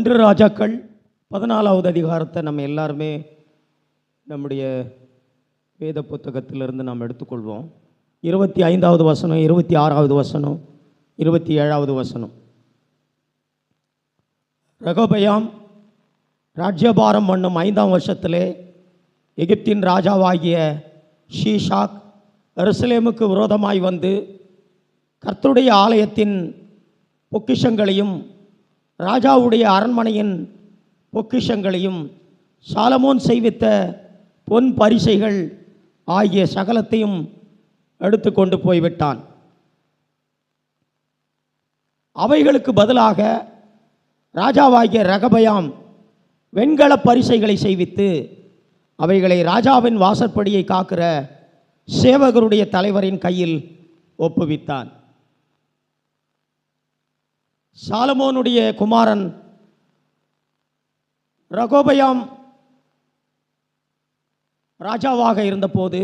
ஒன்று ராஜாக்கள் பதினாலாவது அதிகாரத்தை நம்ம எல்லாருமே நம்முடைய வேத புத்தகத்திலிருந்து நாம் எடுத்துக்கொள்வோம். இருபத்தி ஐந்தாவது வசனம் இருபத்தி ஆறாவது வசனம் இருபத்தி ஏழாவது வசனம். ரகோபயாம் ராஜ்யபாரம் பண்ணும் ஐந்தாம் வருஷத்திலே எகிப்தின் ராஜாவாகிய ஷீஷாக் எருசலேமுக்கு விரோதமாய் வந்து கர்த்தருடைய ஆலயத்தின் பொக்கிஷங்களையும் ராஜாவுடைய அரண்மனையின் பொக்கிஷங்களையும் சாலமோன் செய்வித்த பொன் பரிசைகள் ஆகிய சகலத்தையும் எடுத்து கொண்டு போய்விட்டான். அவைகளுக்கு பதிலாக ராஜாவாகிய ரகபயாம் வெண்கல பரிசைகளை செய்வித்து அவைகளை ராஜாவின் வாசற்படியை காக்கிற சேவகருடைய தலைவரின் கையில் ஒப்புவித்தான். சாலமோனுடைய குமாரன் ரகோபயாம் ராஜாவாக இருந்தபோது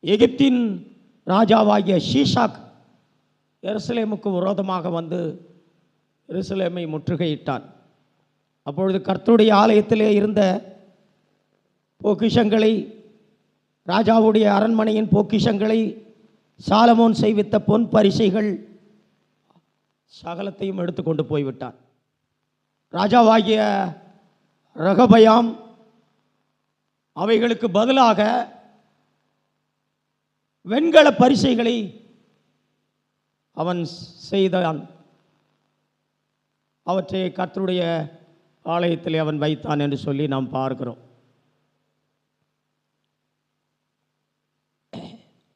எகிப்தின் ராஜாவாகிய ஷீஷாக் எருசலேமுக்கு விரோதமாக வந்து எருசலேமை முற்றுகையிட்டான். அப்பொழுது கர்த்தருடைய ஆலயத்திலே இருந்த பொக்கிஷங்களை ராஜாவுடைய அரண்மனையின் பொக்கிஷங்களை சாலமோன் செய்வித்த பொன் பரிசைகள் சகலத்தையும் எடுத்து கொண்டு போய்விட்டான். ராஜாவாகிய ரகபயாம் அவைகளுக்கு பதிலாக வெண்கல பரிசைகளை அவன் செய்தான். அவற்றை கர்த்தருடைய ஆலயத்தில் அவன் வைத்தான் என்று சொல்லி நாம் பார்க்கிறோம்.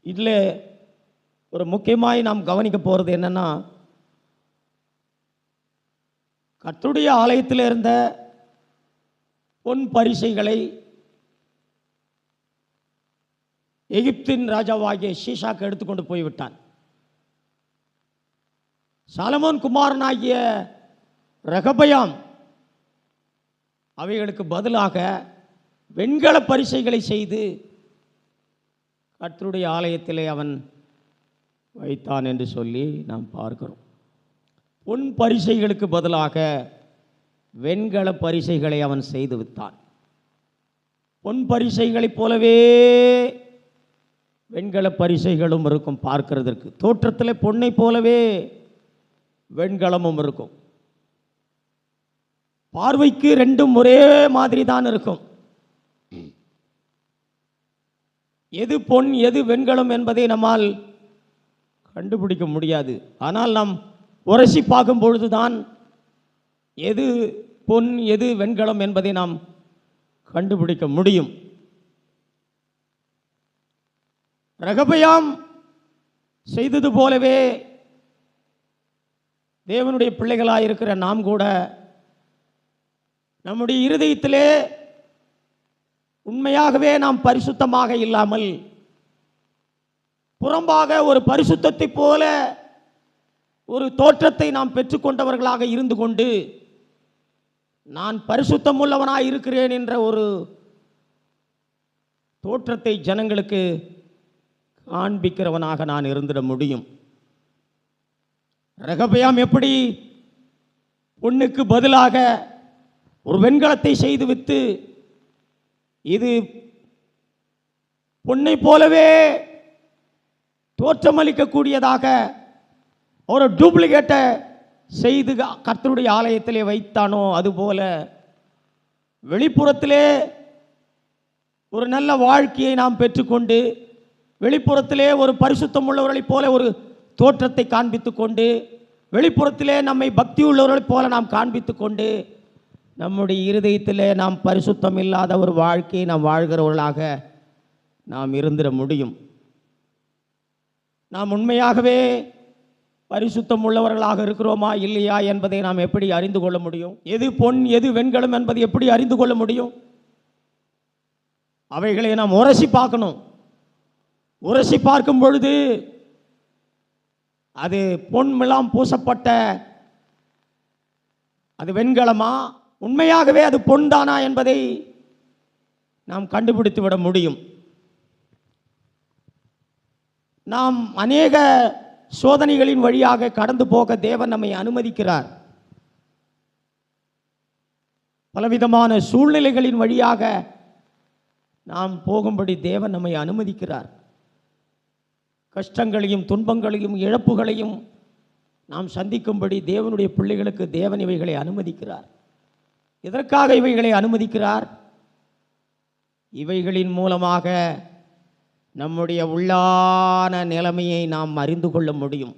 இதில் ஒரு முக்கியமாய் நாம் கவனிக்க போகிறது என்னன்னா கத்துடைய ஆலயத்தில் இருந்த பொன் பரிசைகளை எகிப்தின் ராஜாவாகிய ஷீஷாக்கு எடுத்துக்கொண்டு போய்விட்டான். சாலமோன் குமாரனாகிய ரகபயாம் அவைகளுக்கு பதிலாக வெண்கல பரிசைகளை செய்து கர்த்தருடைய ஆலயத்திலே அவன் வைத்தான் என்று சொல்லி நாம் பார்க்கிறோம். பொன் பரிசைகளுக்கு பதிலாக வெண்கல பரிசைகளை அவன் செய்து வித்தான் பொன் பரிசைகளைப் போலவே வெண்கல பரிசைகளும் இருக்கும் பார்க்கிறதற்கு. தோற்றத்தில் பொன்னை போலவே வெண்கலமும் இருக்கும். பார்வைக்கு ரெண்டும் ஒரே மாதிரி தான் இருக்கும். எது பொன் எது வெண்கலம் என்பதை நம்மால் கண்டுபிடிக்க முடியாது. ஆனால் நாம் உரசி பார்க்கும் பொழுதுதான் எது பொன் எது வெண்கலம் என்பதை நாம் கண்டுபிடிக்க முடியும். ரகபயாம் செய்தது போலவே தேவனுடைய பிள்ளைகளாக இருக்கிற நாம் கூட நம்முடைய இருதயத்திலே உண்மையாகவே நாம் பரிசுத்தமாக இல்லாமல் புறம்பாக ஒரு பரிசுத்தத்தை போல ஒரு தோற்றத்தை நாம் பெற்றுக்கொண்டவர்களாக இருந்து கொண்டு நான் பரிசுத்தம் உள்ளவனாக இருக்கிறேன் என்ற ஒரு தோற்றத்தை ஜனங்களுக்கு காண்பிக்கிறவனாக நான் இருந்துட முடியும். ரகபயாம் எப்படி பொண்ணுக்கு பதிலாக ஒரு வெண்கலத்தை செய்து வித்து இது பொண்ணை போலவே தோற்றமளிக்கக்கூடியதாக ஒரு டூப்ளிகேட்டை செய்து கர்த்தருடைய ஆலயத்திலே வைத்தானோ அதுபோல வெளிப்புறத்திலே ஒரு நல்ல வாழ்க்கையை நாம் பெற்றுக்கொண்டு வெளிப்புறத்திலே ஒரு பரிசுத்தம் உள்ளவர்களைப் போல ஒரு தோற்றத்தை காண்பித்து கொண்டு வெளிப்புறத்திலே நம்மை பக்தி உள்ளவர்களைப் போல நாம் காண்பித்து கொண்டு நம்முடைய இருதயத்திலே நாம் பரிசுத்தம் இல்லாத ஒரு வாழ்க்கையை நாம் வாழ்கிறவர்களாக நாம் இருந்திட முடியும். நாம் உண்மையாகவே பரிசுத்தம் உள்ளவர்களாக இருக்கிறோமா இல்லையா என்பதை நாம் எப்படி அறிந்து கொள்ள முடியும்? எது பொன் எது வெண்கலம் என்பதை எப்படி அறிந்து கொள்ள முடியும்? அவைகளை நாம் உரசி பார்க்கணும். உரசி பார்க்கும் பொழுது அது பொன் பூசப்பட்ட அது வெண்கலமா? உண்மையாகவே அது பொன்தானா என்பதை நாம் கண்டுபிடித்து விட முடியும். நாம் அநேக சோதனைகளின் வழியாக கடந்து போக தேவன் நம்மை அனுமதிக்கிறார். பலவிதமான சூழ்நிலைகளின் வழியாக நாம் போகும்படி தேவன் நம்மை அனுமதிக்கிறார். கஷ்டங்களையும் துன்பங்களையும் இழப்புகளையும் நாம் சந்திக்கும்படி தேவனுடைய பிள்ளைகளுக்கு தேவன் இவைகளை அனுமதிக்கிறார். எதற்காக இவைகளை அனுமதிக்கிறார்? இவைகளின் மூலமாக நம்முடைய உள்ளான நிலைமையை நாம் அறிந்து கொள்ள முடியும்.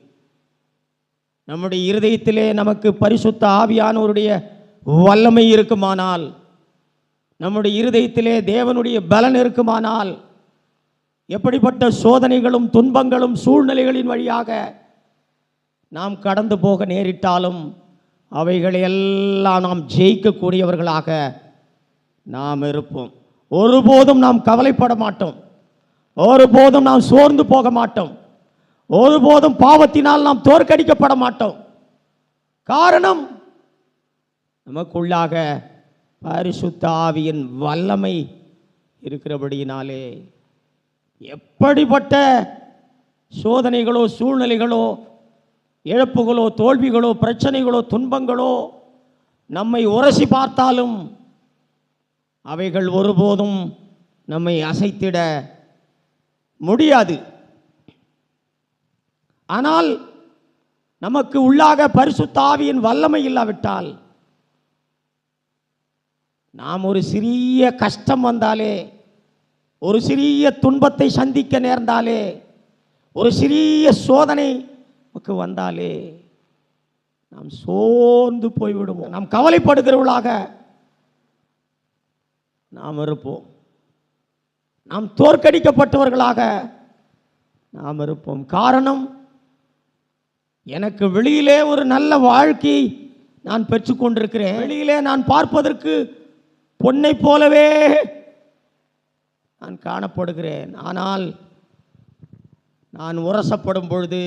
நம்முடைய இருதயத்திலே நமக்கு பரிசுத்த ஆவியானவருடைய வல்லமை இருக்குமானால் நம்முடைய இருதயத்திலே தேவனுடைய பலன் இருக்குமானால் எப்படிப்பட்ட சோதனைகளும் துன்பங்களும் சூழ்நிலைகளின் வழியாக நாம் கடந்து போக நேரிட்டாலும் அவைகளை எல்லாம் நாம் ஜெயிக்கக்கூடியவர்களாக நாம் இருப்போம். ஒருபோதும் நாம் கவலைப்பட மாட்டோம். ஒருபோதும் நாம் சோர்ந்து போக மாட்டோம். ஒருபோதும் பாவத்தினால் நாம் தோற்கடிக்கப்பட மாட்டோம். காரணம் நமக்குள்ளாக பரிசுத்த ஆவியின் வல்லமை இருக்கிறபடியினாலே எப்படிப்பட்ட சோதனைகளோ சூழ்நிலைகளோ இழப்புகளோ தோல்விகளோ பிரச்சனைகளோ துன்பங்களோ நம்மை உரசி பார்த்தாலும் அவைகள் ஒருபோதும் நம்மை அசைத்திட முடியாது. ஆனால் நமக்கு உள்ளாக பரிசு தாவியின் வல்லமை இல்லாவிட்டால் நாம் ஒரு சிறிய கஷ்டம் வந்தாலே ஒரு சிறிய துன்பத்தை சந்திக்க நேர்ந்தாலே ஒரு சிறிய சோதனை நமக்கு வந்தாலே நாம் சோர்ந்து போய்விடுவோம். நாம் கவலைப்படுகிறவர்களாக நாம் இருப்போம். நாம் தோற்கடிக்கப்பட்டவர்களாக நாம் இருப்போம். காரணம் எனக்கு வெளியிலே ஒரு நல்ல வாழ்க்கை நான் பெற்றுக்கொண்டிருக்கிறேன் வெளியிலே நான் பார்ப்பதற்கு பொன்னை போலவே நான் காணப்படுகிறேன். ஆனால் நான் உரசப்படும் பொழுது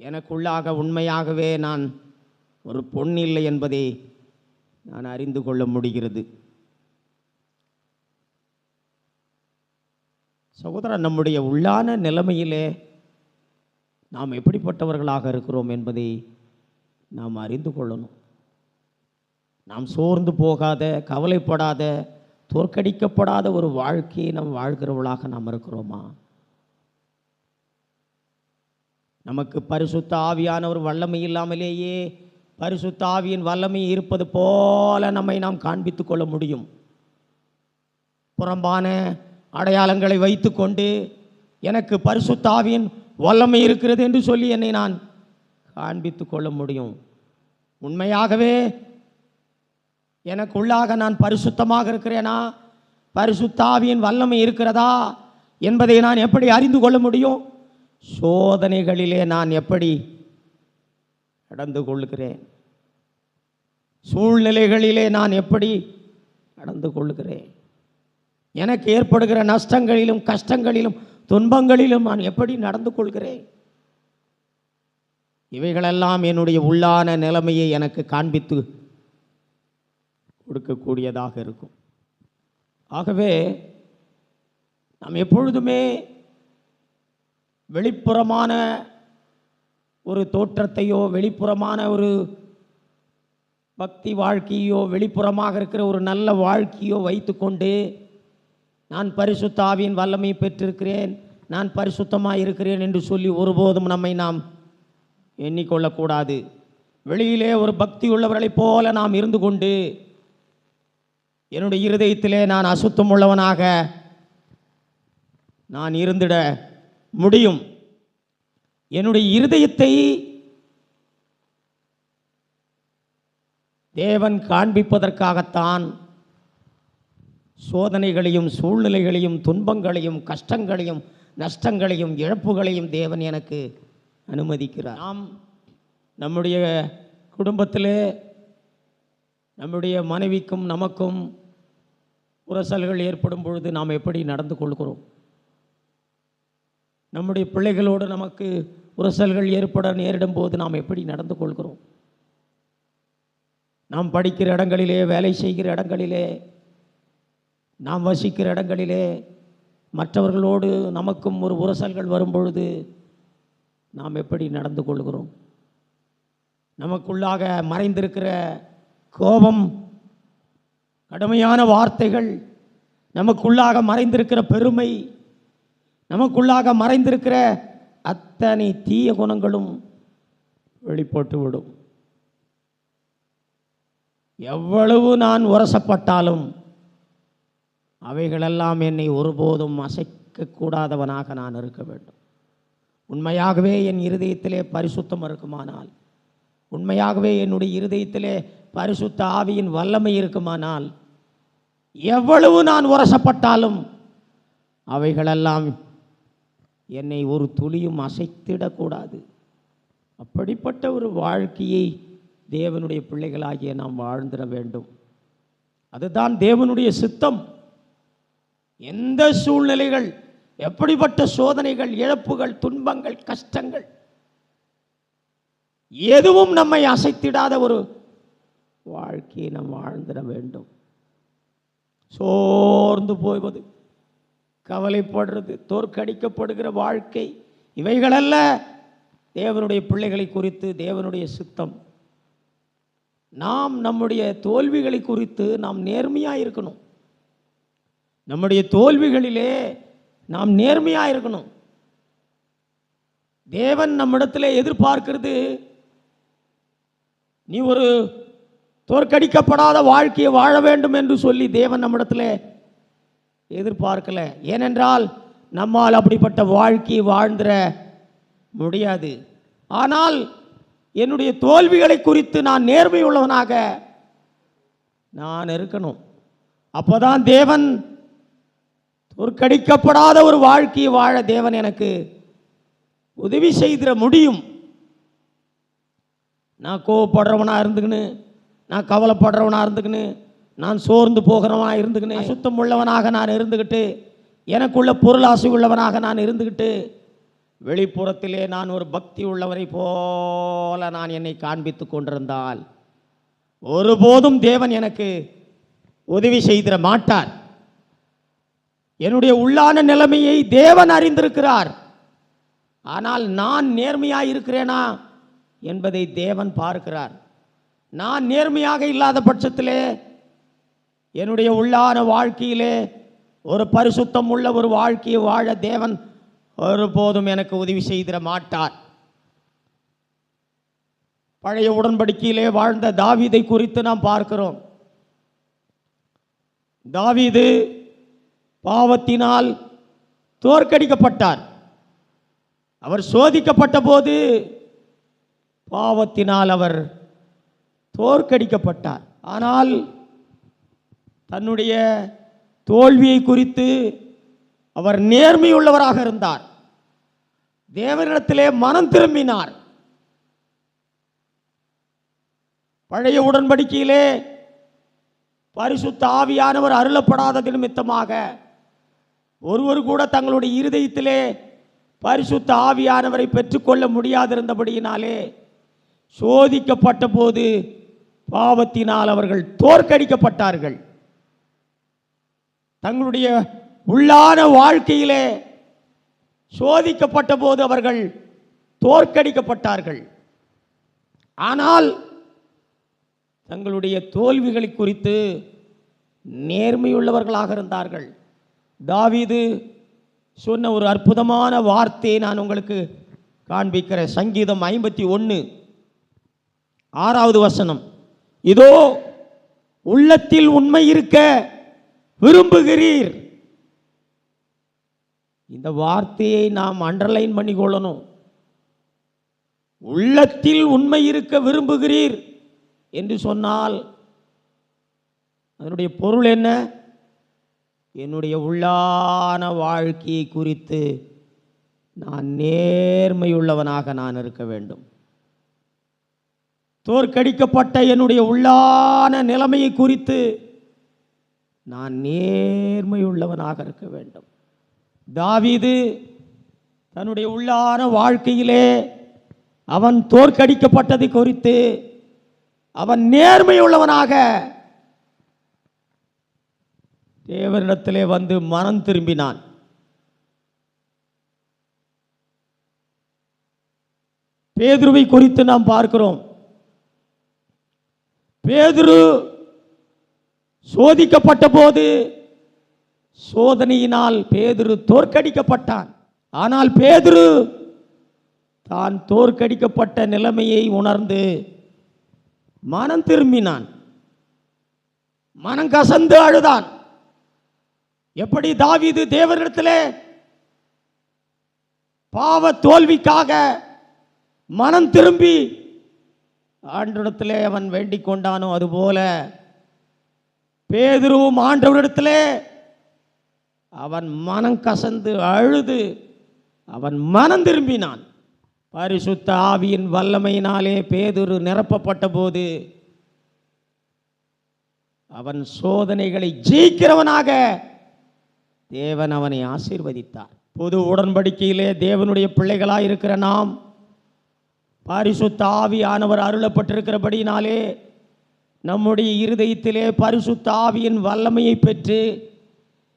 எனக்குள்ளாக உண்மையாகவே நான் ஒரு பொன் இல்லை என்பதை நான் அறிந்து கொள்ள முடிகிறது. சகோதரர் நம்முடைய உள்ளான நிலைமையிலே நாம் எப்படிப்பட்டவர்களாக இருக்கிறோம் என்பதை நாம் அறிந்து கொள்ளணும். நாம் சோர்ந்து போகாத கவலைப்படாத தோற்கடிக்கப்படாத ஒரு வாழ்க்கையை நாம் வாழ்கிறவர்களாக நாம் இருக்கிறோமா? நமக்கு பரிசுத்த ஆவியான ஒரு வல்லமை இல்லாமலேயே பரிசுத்த ஆவியின் வல்லமை இருப்பது போல நம்மை நாம் காண்பித்துக் கொள்ள முடியும். புறம்பான அடையாளங்களை வைத்துக்கொண்டு எனக்கு பரிசுத்தாவின் வல்லமை இருக்கிறது என்று சொல்லி என்னை நான் காண்பித்து கொள்ள முடியும். உண்மையாகவே எனக்குள்ளாக நான் பரிசுத்தமாக இருக்கிறேனா? பரிசுத்தாவியின் வல்லமை இருக்கிறதா என்பதை நான் எப்படி அறிந்து கொள்ள முடியும்? சோதனைகளிலே நான் எப்படி நடந்து கொள்கிறேன் சூழ்நிலைகளிலே நான் எப்படி நடந்து கொள்கிறேன் எனக்கு ஏற்படுகிற நஷ்டங்களிலும் கஷ்டங்களிலும் துன்பங்களிலும் நான் எப்படி நடந்து கொள்கிறேன்? இவைகளெல்லாம் என்னுடைய உள்ளான நிலைமையை எனக்கு காண்பித்து கொடுக்கக்கூடியதாக இருக்கும். ஆகவே நாம் எப்பொழுதுமே வெளிப்புறமான ஒரு தோற்றத்தையோ வெளிப்புறமான ஒரு பக்தி வாழ்க்கையோ வெளிப்புறமாக இருக்கிற ஒரு நல்ல வாழ்க்கையோ வைத்துக்கொண்டு நான் பரிசுத்த ஆவியின் வல்லமை பெற்றிருக்கிறேன். நான் பரிசுத்தமாக இருக்கிறேன் என்று சொல்லி ஒருபோதும் நம்மை நாம் எண்ணிக்கொள்ளக்கூடாது. வெளியிலே ஒரு பக்தி உள்ளவர்களைப் போல நாம் இருந்து கொண்டு என்னுடைய இருதயத்திலே நான் அசுத்தம் உள்ளவனாக நான் இருந்திட முடியும். என்னுடைய இருதயத்தை தேவன் காண்பிப்பதற்காகத்தான் சோதனைகளையும் சூழ்நிலைகளையும் துன்பங்களையும் கஷ்டங்களையும் நஷ்டங்களையும் இழப்புகளையும் தேவன் எனக்கு அனுமதிக்கிறார். நாம் நம்முடைய குடும்பத்திலே நம்முடைய மனைவிக்கும் நமக்கும் உரசல்கள் ஏற்படும் பொழுது நாம் எப்படி நடந்து கொள்கிறோம்? நம்முடைய பிள்ளைகளோடு நமக்கு உரசல்கள் ஏற்பட நேரிடும் போது நாம் எப்படி நடந்து கொள்கிறோம்? நாம் படிக்கிற இடங்களிலே வேலை செய்கிற இடங்களிலே நாம் வசிக்கிற இடங்களிலே மற்றவர்களோடு நமக்கும் ஒரு உரசல்கள் வரும்பொழுது நாம் எப்படி நடந்து கொள்கிறோம்? நமக்குள்ளாக மறைந்திருக்கிற கோபம் கடுமையான வார்த்தைகள் நமக்குள்ளாக மறைந்திருக்கிற பெருமை நமக்குள்ளாக மறைந்திருக்கிற அத்தனை தீய குணங்களும் வெளிப்பட்டு விடும். எவ்வளவு நான் உரசப்பட்டாலும் அவைகளெல்லாம் என்னை ஒருபோதும் அசைக்கக்கூடாதவனாக நான் இருக்க வேண்டும். உண்மையாகவே என் இருதயத்திலே பரிசுத்தம் இருக்குமானால் உண்மையாகவே என்னுடைய இருதயத்திலே பரிசுத்த ஆவியின் வல்லமை இருக்குமானால் எவ்வளவு நான் உரசப்பட்டாலும் அவைகளெல்லாம் என்னை ஒரு துளியும் அசைத்திடக்கூடாது. அப்படிப்பட்ட ஒரு வாழ்க்கையை தேவனுடைய பிள்ளைகளாகிய நாம் வாழ்ந்திட வேண்டும். அதுதான் தேவனுடைய சித்தம். எந்த சூழ்நிலைகள் எப்படிப்பட்ட சோதனைகள் இழப்புகள் துன்பங்கள் கஷ்டங்கள் எதுவும் நம்மை அசைத்திடாத ஒரு வாழ்க்கையை நாம் வாழ்ந்திட வேண்டும். சோர்ந்து போவது கவலைப்படுறது தோற்கடிக்கப்படுகிற வாழ்க்கை இவைகளல்ல. தேவனுடைய பிள்ளைகளை குறித்து தேவனுடைய சித்தம். நாம் நம்முடைய தோல்விகளை குறித்து நாம் நேர்மையாக இருக்கணும். நம்முடைய தோல்விகளிலே நாம் நேர்மையாக இருக்கணும். தேவன் நம்மிடத்தில் எதிர்பார்க்கிறது நீ ஒரு தோற்கடிக்கப்படாத வாழ்க்கையை வாழ வேண்டும் என்று சொல்லி தேவன் நம்மிடத்தில் எதிர்பார்க்கல. ஏனென்றால் நம்மால் அப்படிப்பட்ட வாழ்க்கையை வாழ்ந்துட முடியாது. ஆனால் என்னுடைய தோல்விகளை குறித்து நான் நேர்மை உள்ளவனாக நான் இருக்கணும். அப்போதான் தேவன் தோற்கடிக்கப்படாத ஒரு வாழ்க்கையை வாழ தேவன் எனக்கு உதவி செய்திட முடியும். நான் கோவப்படுறவனாக இருந்துக்கின்னு நான் கவலைப்படுறவனாக இருந்துக்கின்னு நான் சோர்ந்து போகிறவனாக இருந்துக்கின்னு சுத்தம் உள்ளவனாக நான் இருந்துக்கிட்டு எனக்குள்ள பொருளாசை உள்ளவனாக நான் இருந்துக்கிட்டு வெளிப்புறத்திலே நான் ஒரு பக்தி உள்ளவரை போல நான் என்னை காண்பித்து கொண்டிருந்தால் ஒருபோதும் தேவன் எனக்கு உதவி செய்திட மாட்டார். என்னுடைய உள்ளான நிலைமையை தேவன் அறிந்திருக்கிறார். ஆனால் நான் நேர்மையாக இருக்கிறேனா என்பதை தேவன் பார்க்கிறார். நான் நேர்மையாக இல்லாத பட்சத்திலே என்னுடைய உள்ளான வாழ்க்கையிலே ஒரு பரிசுத்தம் உள்ள ஒரு வாழ்க்கையை வாழ தேவன் ஒருபோதும் எனக்கு உதவி செய்திட மாட்டார். பழைய உடன்படிக்கையிலே வாழ்ந்த தாவீதை குறித்து நாம் பார்க்கிறோம். தாவீது பாவத்தினால் தோற்கடிக்கப்பட்டார். அவர் சோதிக்கப்பட்ட போது பாவத்தினால் அவர் தோற்கடிக்கப்பட்டார். ஆனால் தன்னுடைய தோல்வியை குறித்து அவர் நேர்மையுள்ளவராக இருந்தார். தேவனிடத்திலே மனம் திரும்பினார். பழைய உடன்படிக்கையிலே பரிசுத்த ஆவியானவர் அருளப்படாத நிமித்தமாக ஒருவர் கூட தங்களுடைய இருதயத்திலே பரிசுத்த ஆவியானவரை பெற்றுக்கொள்ள முடியாதிருந்தபடியினாலே சோதிக்கப்பட்ட போது பாவத்தினால் அவர்கள் தோற்கடிக்கப்பட்டார்கள். தங்களுடைய உள்ளான வாழ்க்கையிலே சோதிக்கப்பட்ட போது அவர்கள் தோற்கடிக்கப்பட்டார்கள். ஆனால் தங்களுடைய தோல்விகளை குறித்து நேர்மையுள்ளவர்களாக இருந்தார்கள். தாவீது சொன்ன ஒரு அற்புதமான வார்த்தையை நான் உங்களுக்கு காண்பிக்கிறேன். சங்கீதம் ஐம்பத்தி ஒன்று ஆறாவது வசனம். இதோ உள்ளத்தில் உண்மை இருக்க விரும்புகிறீர். இந்த வார்த்தையை நாம் அண்டர்லைன் பண்ணிக்கொள்ளணும். உள்ளத்தில் உண்மை இருக்க விரும்புகிறீர் என்று சொன்னால் அதனுடைய பொருள் என்ன? என்னுடைய உள்ளான வாழ்க்கையை குறித்து நான் நேர்மையுள்ளவனாக நான் இருக்க வேண்டும். தோற்கடிக்கப்பட்ட என்னுடைய உள்ளான நிலைமையை குறித்து நான் நேர்மையுள்ளவனாக இருக்க வேண்டும். தாவிது தன்னுடைய உள்ளான வாழ்க்கையிலே அவன் தோற்கடிக்கப்பட்டதை குறித்து அவன் நேர்மையுள்ளவனாக தேவனிடத்திலே வந்து மனம் திரும்பினான். பேதுருவை குறித்து நாம் பார்க்கிறோம். பேதுரு சோதிக்கப்பட்ட போது சோதனையினால் பேதுரு தோற்கடிக்கப்பட்டான். ஆனால் பேதுரு தான் தோற்கடிக்கப்பட்ட நிலைமையை உணர்ந்து மனம் திரும்பினான். மனம் கசந்து அழுதான். எப்படி தாவீது தேவனிடத்திலே பாவ தோல்விக்காக மனம் திரும்பி ஆண்டவரிடத்திலே அவன் வேண்டிக் கொண்டானோ அதுபோல பேதுருவும் ஆண்டவரிடத்திலே அவன் மனம் கசந்து அழுது அவன் மனம் திரும்பினான். பரிசுத்த ஆவியின் வல்லமையினாலே பேதுரு நிரப்பப்பட்ட போது அவன் சோதனைகளை ஜெயிக்கிறவனாக தேவன் அவனை ஆசீர்வதித்தார். புது உடன்படிக்கையிலே தேவனுடைய பிள்ளைகளாக இருக்கிற நாம் பரிசுத்த ஆவியானவர் அருளப்பட்டிருக்கிறபடினாலே நம்முடைய இருதயத்திலே பரிசுத்த ஆவியின் வல்லமையை பெற்று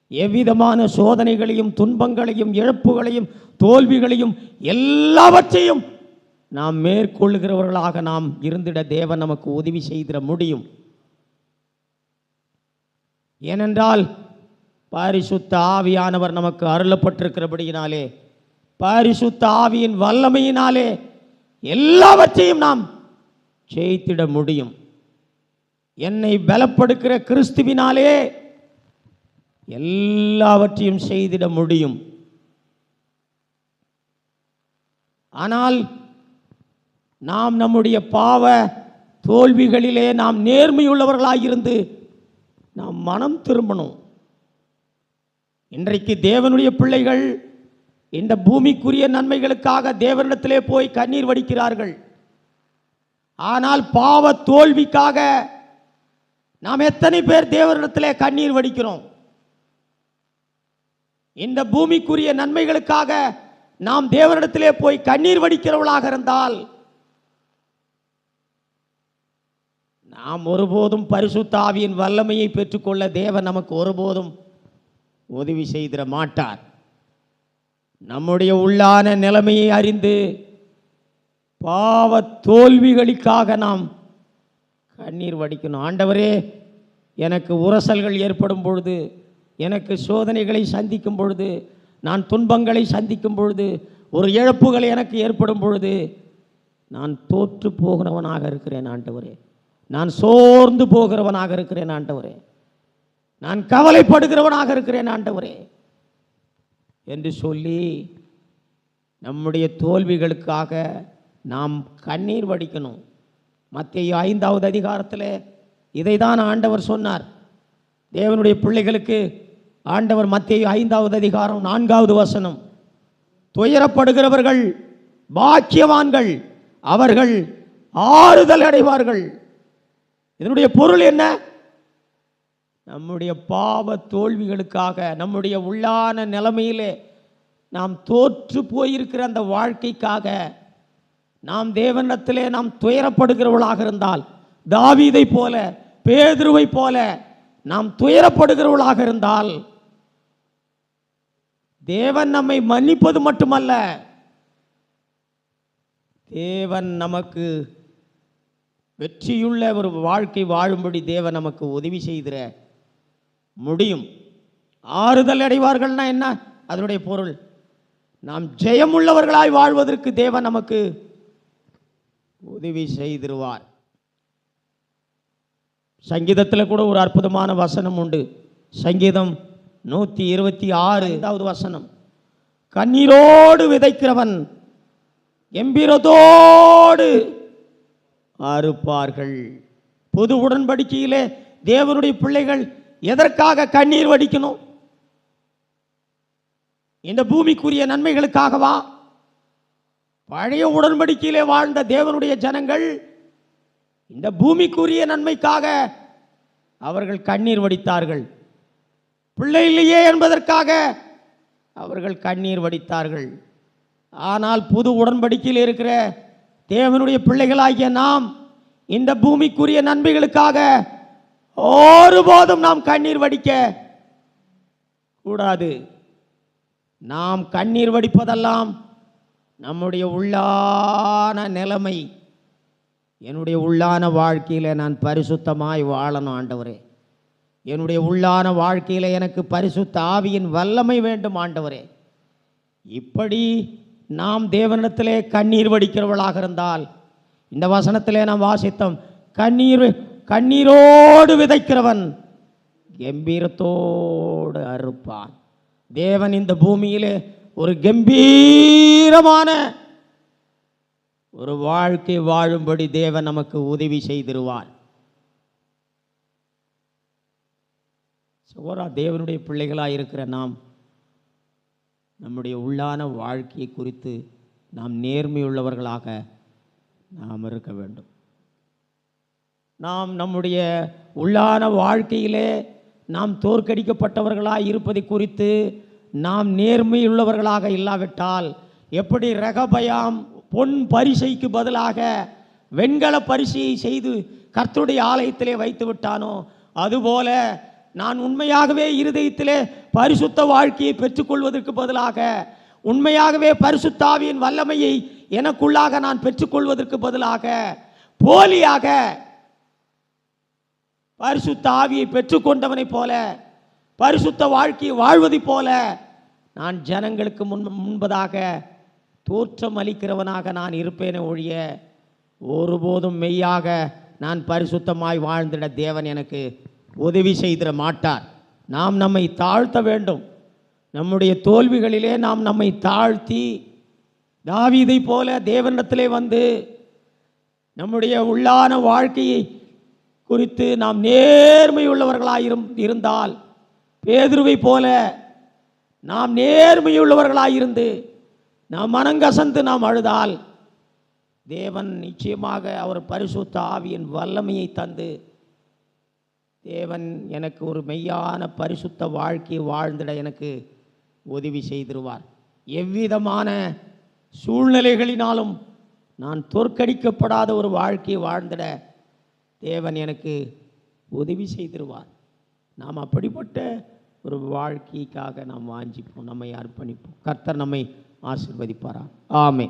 எவ்விதமான சோதனைகளையும் துன்பங்களையும் இழப்புகளையும் தோல்விகளையும் எல்லாவற்றையும் நாம் மேற்கொள்கிறவர்களாக நாம் இருந்திட தேவன் நமக்கு உதவி செய்திட முடியும். ஏனென்றால் பாரிசுத்த ஆவியானவர் நமக்கு அருளப்பட்டிருக்கிறபடியினாலே பாரிசுத்த ஆவியின் வல்லமையினாலே எல்லாவற்றையும் நாம் ஜெயித்திட முடியும். என்னை பலப்படுக்கிற கிறிஸ்துவினாலே எல்லாவற்றையும் செய்திட முடியும். ஆனால் நாம் நம்முடைய பாவ தோல்விகளிலே நாம் நேர்மையுள்ளவர்களாக இருந்து நாம் மனம் திரும்பணும். இன்றைக்கு தேவனுடைய பிள்ளைகள் இந்த பூமிக்குரிய நன்மைகளுக்காக தேவனிடத்திலே போய் கண்ணீர் வடிக்கிறார்கள். ஆனால் பாவ தோல்விக்காக நாம் எத்தனை பேர் தேவனிடத்திலே கண்ணீர் வடிக்கிறோம்? இந்த பூமிக்குரிய நன்மைகளுக்காக நாம் தேவனிடத்திலே போய் கண்ணீர் வடிக்கிறவளாக இருந்தால் நாம் ஒருபோதும் பரிசுத்தாவியின் வல்லமையை பெற்றுக்கொள்ள தேவன் நமக்கு ஒருபோதும் உதவி செய்திட மாட்டார். நம்முடைய உள்ளான நிலைமையை அறிந்து பாவ தோல்விகளுக்காக நாம் கண்ணீர் வடிக்கணும். ஆண்டவரே எனக்கு உரசல்கள் ஏற்படும் பொழுது எனக்கு சோதனைகளை சந்திக்கும் பொழுது நான் துன்பங்களை சந்திக்கும் பொழுது ஒரு இழப்புகள் எனக்கு ஏற்படும் பொழுது நான் தோற்று போகிறவனாக இருக்கிறேன் ஆண்டவரே. நான் சோர்ந்து போகிறவனாக இருக்கிறேன் ஆண்டவரே. நான் கவலைப்படுகிறவனாக இருக்கிறேன் ஆண்டவரே. என்று சொல்லி நம்முடைய தோல்விகளுக்காக நாம் கண்ணீர் வடிக்கணும். மத்திய ஐந்தாவது அதிகாரத்தில் இதை தான் ஆண்டவர் சொன்னார். தேவனுடைய பிள்ளைகளுக்கு ஆண்டவர் மத்திய ஐந்தாவது அதிகாரம் நான்காவது வசனம். துயரப்படுகிறவர்கள் பாக்கியவான்கள் அவர்கள் ஆறுதல் அடைவார்கள். இதனுடைய பொருள் என்ன? நம்முடைய பாவ தோல்விகளுக்காக நம்முடைய உள்ளான நிலைமையிலே நாம் தோற்று போயிருக்கிற அந்த வாழ்க்கைக்காக நாம் தேவனிடத்திலே நாம் துயரப்படுகிறவளாக இருந்தால் தாவீதை போல பேதுருவை போல நாம் துயரப்படுகிறவளாக இருந்தால் தேவன் நம்மை மன்னிப்பது மட்டுமல்ல தேவன் நமக்கு வெற்றியுள்ள ஒரு வாழ்க்கை வாழும்படி தேவன் நமக்கு உதவி செய்கிற முடியும். ஆறுதல் அடைவார்கள்னா என்ன? அதனுடைய பொருள் நாம் ஜெயமுள்ளவர்களாய் வாழ்வதற்கு தேவன் நமக்கு உதவி செய்திருவார். சங்கீதத்தில் கூட ஒரு அற்புதமான வசனம் உண்டு. சங்கீதம் நூற்றி இருபத்தி ஆறு ஐந்தாவது வசனம். கண்ணீரோடு விதைக்கிறவன் எம்பிரதோடு அறுப்பார்கள். பொது உடன்படிக்கையிலே தேவனுடைய பிள்ளைகள் எதற்காக கண்ணீர் வடிக்கணும்? இந்த பூமிக்குரிய நன்மைகளுக்காகவா? பழைய உடன்படிக்கையிலே வாழ்ந்த தேவனுடைய ஜனங்கள் இந்த பூமிக்குரிய நன்மைக்காக அவர்கள் கண்ணீர் வடித்தார்கள். பிள்ளை இல்லையே என்பதற்காக அவர்கள் கண்ணீர் வடித்தார்கள். ஆனால் புது உடன்படிக்கையில் இருக்கிற தேவனுடைய பிள்ளைகளாகிய நாம் இந்த பூமிக்குரிய நன்மைகளுக்காக ஒருபோதும் நாம் கண்ணீர் வடிக்க கூடாது. நாம் கண்ணீர் வடிப்பதெல்லாம் நம்முடைய உள்ளான நிலைமை. என்னுடைய உள்ளான வாழ்க்கையில் நான் பரிசுத்தமாய் வாழணும் ஆண்டவரே. என்னுடைய உள்ளான வாழ்க்கையில் எனக்கு பரிசுத்த ஆவியின் வல்லமை வேண்டும் ஆண்டவரே. இப்படி நாம் தேவனிடத்திலே கண்ணீர் வடிக்கிறவளாக இருந்தால் இந்த வசனத்திலே நாம் வாசித்தோம் கண்ணீர் கண்ணீரோடு விதைக்கிறவன் கம்பீரத்தோடு அறுப்பான். தேவன் இந்த பூமியிலே ஒரு கம்பீரமான ஒரு வாழ்க்கை வாழும்படி தேவன் நமக்கு உதவி செய்திருவார். சோரா தேவனுடைய பிள்ளைகளாக இருக்கிற நாம் நம்முடைய உள்ளான வாழ்க்கையை குறித்து நாம் நேர்மையுள்ளவர்களாக நாம் இருக்க வேண்டும். நாம் நம்முடைய உள்ளான வாழ்க்கையிலே நாம் தோற்கடிக்கப்பட்டவர்களாக இருப்பதை குறித்து நாம் நேர்மையுள்ளவர்களாக இல்லாவிட்டால் எப்படி ரகபயாம் பொன் பரிசைக்கு பதிலாக வெண்கல பரிசையை செய்து கர்த்தருடைய ஆலயத்திலே வைத்து விட்டானோ? அதுபோல நான் உண்மையாகவே இருதயத்திலே பரிசுத்த வாழ்க்கையை பெற்றுக்கொள்வதற்கு பதிலாக உண்மையாகவே பரிசுத்தாவியின் வல்லமையை எனக்குள்ளாக நான் பெற்றுக்கொள்வதற்கு பதிலாக போலியாக பரிசுத்த ஆவியை பெற்றுக்கொண்டவனைப் போல பரிசுத்த வாழ்க்கையை வாழ்வதைப் போல நான் ஜனங்களுக்கு முன் முன்பதாக தோற்றம் அளிக்கிறவனாக நான் இருப்பேனே ஒழிய ஒருபோதும் மெய்யாக நான் பரிசுத்தமாய் வாழ்ந்திட தேவன் எனக்கு உதவி செய்திட மாட்டார். நாம் நம்மை தாழ்த்த வேண்டும். நம்முடைய தோல்விகளிலே நாம் நம்மை தாழ்த்தி தாவிதை போல தேவனிடத்திலே வந்து நம்முடைய உள்ளான வாழ்க்கையை குறித்து நாம் நேர்மையுள்ளவர்களாயிரும் இருந்தால் பேதுருவை போல நாம் நேர்மையுள்ளவர்களாயிருந்து நாம் மனங்கசந்து நாம் அழுதால் தேவன் நிச்சயமாக அவர் பரிசுத்த ஆவியின் வல்லமையை தந்து தேவன் எனக்கு ஒரு மெய்யான பரிசுத்த வாழ்க்கையை வாழ்ந்திட எனக்கு உதவி செய்திருவார். எவ்விதமான சூழ்நிலைகளினாலும் நான் தோற்கடிக்கப்படாத ஒரு வாழ்க்கையை வாழ்ந்திட தேவன் எனக்கு உதவி செய்திருவார். நாம் அப்படிப்பட்ட ஒரு வாழ்க்கைக்காக நாம் வாஞ்சிப்போம் நம்மை அர்ப்பணிப்போம். கர்த்தர் நம்மை ஆசிர்வதிப்பாரா ஆமே